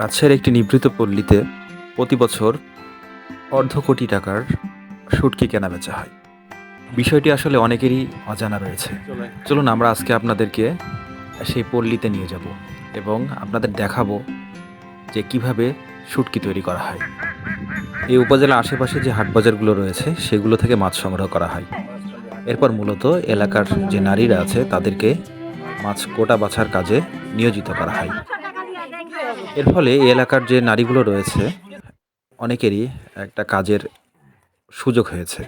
রাজশাহীর একটি নিভৃত পল্লীতে প্রতি বছর অর্ধ কোটি টাকার শুটকি কেনা বেচা হয়। বিষয়টি আসলে অনেকেরই অজানা রয়েছে। চলুন। আমরা আজকে আপনাদেরকে সেই পল্লীতে নিয়ে যাব এবং আপনাদের দেখাবো যে কীভাবে শুটকি তৈরি করা হয়। এই উপজেলার আশেপাশে যে হাট বাজারগুলো রয়েছে সেগুলো থেকে মাছ সংগ্রহ করা হয়। এরপর মূলত এলাকার যে নারীরা আছে তাদেরকে মাছ কোটা বাছার কাজে নিয়োজিত করা হয়। এর ফলে এই এলাকার যে নারীগুলো রয়েছে, অনেকেরই একটা কাজের সুযোগ হয়েছে।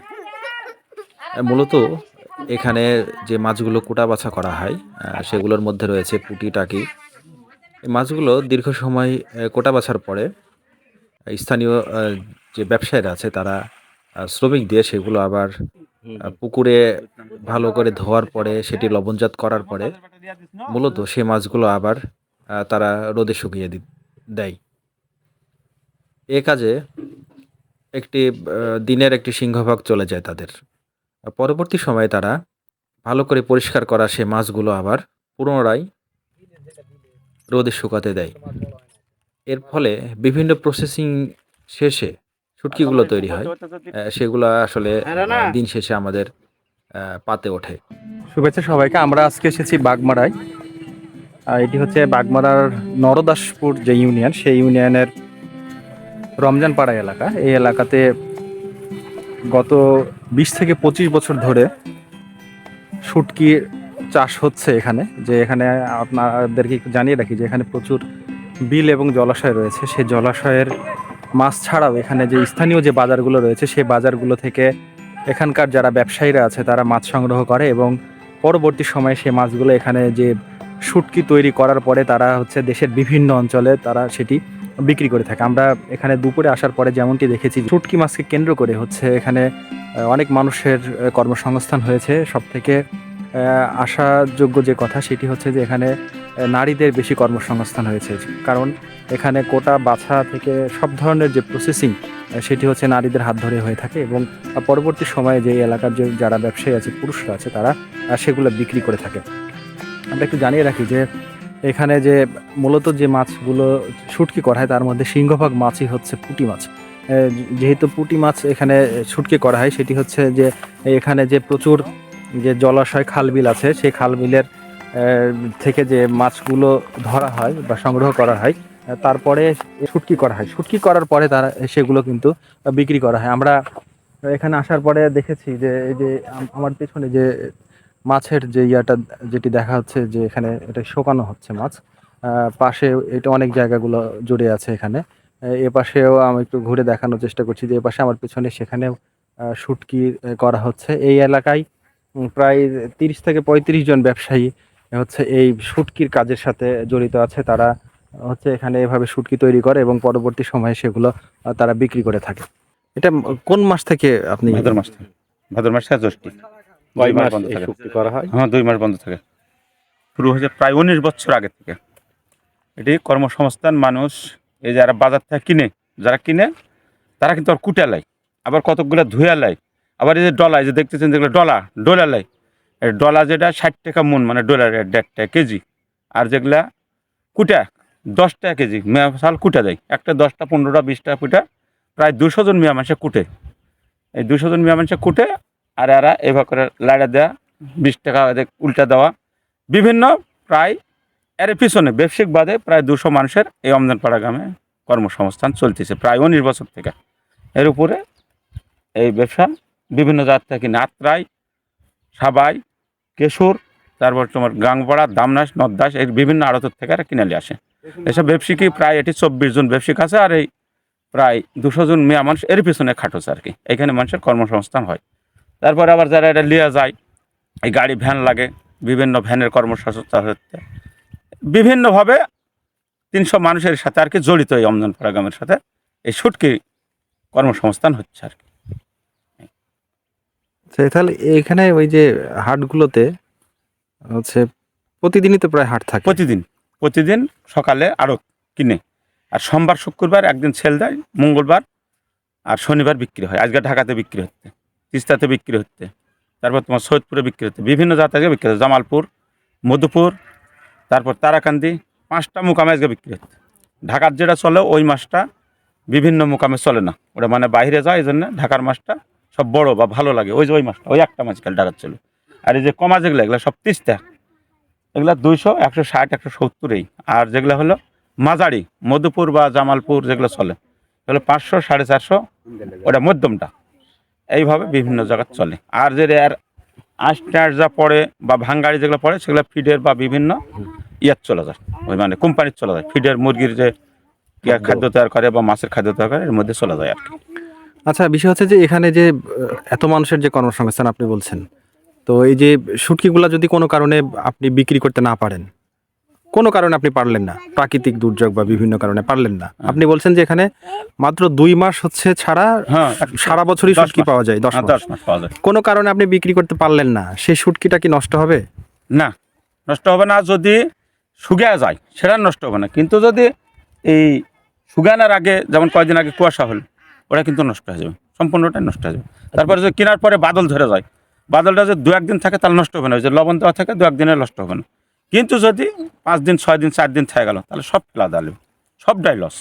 মূলত এখানে যে মাছগুলো কোটা বাছা করা হয় সেগুলোর মধ্যে রয়েছে পুঁটি, টাকি। এই মাছগুলো দীর্ঘ সময় কোটা বাছার পরে স্থানীয় যে ব্যবসায়ীরা আছে তারা শ্রমিক দিয়ে সেগুলো আবার পুকুরে ভালো করে ধোয়ার পরে, সেটি লবণজাত করার পরে, মূলত সে মাছগুলো আবার তারা রোদে শুকিয়ে দি- দেয়। এ কাজে একটি দিনের একটি সিংহভাগ চলে যায় তাদের। পরবর্তী সময়ে তারা ভালো করে পরিষ্কার করা সে মাছগুলো আবার পুনরায় রোদে শুকাতে দেয়। এর ফলে বিভিন্ন প্রসেসিং শেষে শুটকিগুলো তৈরি হয়। সেগুলো আসলে দিন শেষে আমাদের পাতে ওঠে। শুভেচ্ছা সবাইকে। আমরা আজকে এসেছি বাগমারায়। এটি হচ্ছে বাগমারার নরদাসপুর যে ইউনিয়ন, সেই ইউনিয়নের রমজানপাড়া এলাকা। এই এলাকাতে গত বিশ থেকে পঁচিশ বছর ধরে শুটকি চাষ হচ্ছে এখানে, যে এখানে আপনাদেরকে জানিয়ে রাখি যে এখানে প্রচুর বিল এবং জলাশয় রয়েছে। সেই জলাশয়ের মাছ ছাড়াও এখানে যে স্থানীয় যে বাজারগুলো রয়েছে, সেই বাজারগুলো থেকে এখানকার যারা ব্যবসায়ীরা আছে, তারা মাছ সংগ্রহ করে এবং পরবর্তী সময়ে সেই মাছগুলো এখানে যে শুটকি তৈরি করার পরে তারা হচ্ছে দেশের বিভিন্ন অঞ্চলে তারা সেটি বিক্রি করে থাকে। আমরা এখানে দুপুরে আসার পরে যেমনটি দেখেছি, শুটকি মাছকে কেন্দ্র করে হচ্ছে এখানে অনেক মানুষের কর্মসংস্থান হয়েছে। সব থেকে আশাযোগ্য যে কথা সেটি হচ্ছে যে এখানে নারীদের বেশি কর্মসংস্থান হয়েছে। কারণ এখানে কোটা বাছা থেকে সব ধরনের যে প্রসেসিং সেটি হচ্ছে নারীদের হাত ধরে হয়ে থাকে এবং পরবর্তী সময়ে যে এলাকার যে যারা ব্যবসায়ী আছে, পুরুষরা আছে, তারা সেগুলো বিক্রি করে থাকে। আমরা একটু জানিয়ে রাখি যে এখানে যে মূলত যে মাছগুলো শুটকি করা হয়, তার মধ্যে সিংহভাগ মাছই হচ্ছে পুঁটি মাছ। যেহেতু পুঁটি মাছ এখানে শুটকি করা হয়, সেটি হচ্ছে যে এখানে যে প্রচুর যে জলাশয় খালবিল আছে, সেই খালবিলের থেকে যে মাছগুলো ধরা হয় বা সংগ্রহ করা হয়, তারপরে শুটকি করা হয়। শুটকি করার পরে তারা সেগুলো কিন্তু বিক্রি করা হয়। আমরা এখানে আসার পরে দেখেছি যে এই যে আমার পেছনে যে মাছের যে ইয়াটা, যেটি দেখা হচ্ছে যে এখানে এটা শোকানো হচ্ছে মাছ পাশে এটা অনেক জায়গাগুলো জুড়ে আছে এখানে। এ পাশেও আমি একটু ঘুরে দেখানোর চেষ্টা করছি যে এ পাশে আমার পেছনে সেখানেও শুটকি করা হচ্ছে। এই এলাকায় প্রায় তিরিশ থেকে পঁয়ত্রিশ জন ব্যবসায়ী হচ্ছে এই শুটকির কাজের সাথে জড়িত আছে। তারা হচ্ছে এখানে এভাবে শুটকি তৈরি করে এবং পরবর্তী সময়ে সেগুলো তারা বিক্রি করে থাকে। এটা কোন মাস থেকে আপনি ভাদর মাস থেকে। ভাদর মাস থেকে দুই মাস মাস বন্ধ থাকে। করা হয়? হ্যাঁ দুই মাস বন্ধ থাকে। শুরু হয়েছে প্রায় উনিশ বছর আগে থেকে। এটি কর্মসংস্থান মানুষ এই যারা বাজার থেকে কিনে যারা কিনে তারা কিন্তু আর কুটে লাই। আবার কতকগুলো ধুয়ে লাই। আবার এই যে ডলা যে দেখতেছেন যেগুলো ডলা ডলা লাই। ডলা যেটা ষাট টাকা মন মানে ডলার দেড় টাকা কেজি। আর যেগুলা কুটা দশ টাকা কেজি মেয়া চাল কুটা দেয়। একটা দশটা পনেরোটা বিশটা কুটা প্রায় দুশো জন মেয়া মানুষে কুটে। এই দুশো জন মেয়া মানুষে কুটে আর এরা এভাবে করে লাড়া দেওয়া বিশ টাকা এদের উল্টা দেওয়া। বিভিন্ন প্রায়, এর পিছনে ব্যবসায়িক বাদে প্রায় দুশো মানুষের এই অমদানপাড়া গ্রামে কর্মসংস্থান চলতেছে, প্রায় উনিশ বছর থেকে। এর উপরে এই ব্যবসা, বিভিন্ন জাত থেকে, নাতরাই, সাবাই, কেশর, তারপর তোমার গাংপাড়া দামনাস নদাস এর বিভিন্ন আড়তের থেকে এরা কিনে নিয়ে আসে। এসব ব্যবসায়িকই প্রায় এটি চব্বিশ জন ব্যবসায়িক আছে, আর এই প্রায় দুশো জন মেয়া মানুষ এর পিছনে খাটোছে আর কি। এখানে মানুষের কর্মসংস্থান হয়। তারপরে আবার যারা এটা লিয়ে যায় এই গাড়ি ভ্যান লাগে বিভিন্ন ভ্যানের কর্মসংস্থান হচ্ছে বিভিন্নভাবে তিনশো মানুষের সাথে আর কি জড়িত এই অমজনপাড়া গ্রামের সাথে এই সুটকি কর্মসংস্থান হচ্ছে আর কি। আচ্ছা, তাহলে এখানে ওই যে হাটগুলোতে হচ্ছে প্রতিদিনই তো প্রায় হাট থাকে। প্রতিদিন প্রতিদিন সকালে আরও কিনে। আর সোমবার শুক্রবার একদিন সেল দেয় মঙ্গলবার আর শনিবার বিক্রি হয়। আজকে ঢাকাতে বিক্রি হচ্ছে। তিস্তাতে বিক্রি হচ্ছে। তারপর তোমার সৈয়দপুরে বিক্রি হচ্ছে। বিভিন্ন জায়গায় বিক্রি হচ্ছে। জামালপুর, মধুপুর, তারপর তারাকান্দি, পাঁচটা মুকামে আজকে বিক্রি হচ্ছে। ঢাকার যেটা চলে, ওই মাছটা বিভিন্ন মোকামে চলে না। ওটা মানে বাইরে যায়, এই জন্য ঢাকার মাছটা সব বড় বা ভালো লাগে। ওই যে ওই মাছটা, ওই একটা মাছ খেলে ঢাকার চলে। আর এই যে কমা যেগুলো, এগুলো সব তিস্তা। এগুলা দুইশো, একশো ষাট, একশো সত্তরেই আর যেগুলো হলো মাঝারি, মধুপুর বা জামালপুর যেগুলো চলে, এগুলো পাঁচশো, সাড়ে চারশো, ওটা মধ্যমটা। এইভাবে বিভিন্ন জায়গায় চলে। আর যে আর আঁশ যা পড়ে বা ভাঙ্গাড়ি যেগুলো পড়ে, সেগুলো ফিডের বা বিভিন্ন ইয়ার চলে যায়। ওই মানে কোম্পানির চলে যায়। ফিডের মুরগির যে খাদ্য তৈরি করে বা মাছের খাদ্য তৈরি করে, এর মধ্যে চলে যায় আর কি। আচ্ছা বিষয় হচ্ছে যে এখানে যে এত মানুষের যে কর্মসংস্থান আপনি বলছেন, তো এই যে শুটকিগুলা যদি কোনো কারণে আপনি বিক্রি করতে না পারেন কোনো কারণে আপনি পারলেন না। প্রাকৃতিক দুর্যোগ বা বিভিন্ন কারণে পারলেন না। আপনি বলছেন যে এখানে মাত্র দুই মাস হচ্ছে ছাড়া হ্যাঁ সারা বছরই শুটকি পাওয়া যায় দশ হ্যাঁ, মাস। কোনো কারণে আপনি বিক্রি করতে পারলেন না। সেই শুটকিটা কি নষ্ট হবে? না নষ্ট হবে না। যদি শুকিয়ে যায় সেটা নষ্ট হবে না। কিন্তু যদি এই শুকানোর আগে যেমন কয়েকদিন আগে কুয়াশা হল ওটা কিন্তু নষ্ট হয়ে যাবে। সম্পূর্ণটাই নষ্ট হয়ে যাবে। তারপরে যদি কেনার পরে বাদল ধরে যায় বাদলটা যদি দু একদিন থাকে তাহলে নষ্ট হবে না। যে লবণ দেওয়া থাকে দু একদিনে নষ্ট হবে না। কিন্তু যদি পাঁচ দিন, ছয় দিন, চার দিন থেকে গেল, তাহলে সব ফেলা দাঁড়াবে সবটাই লস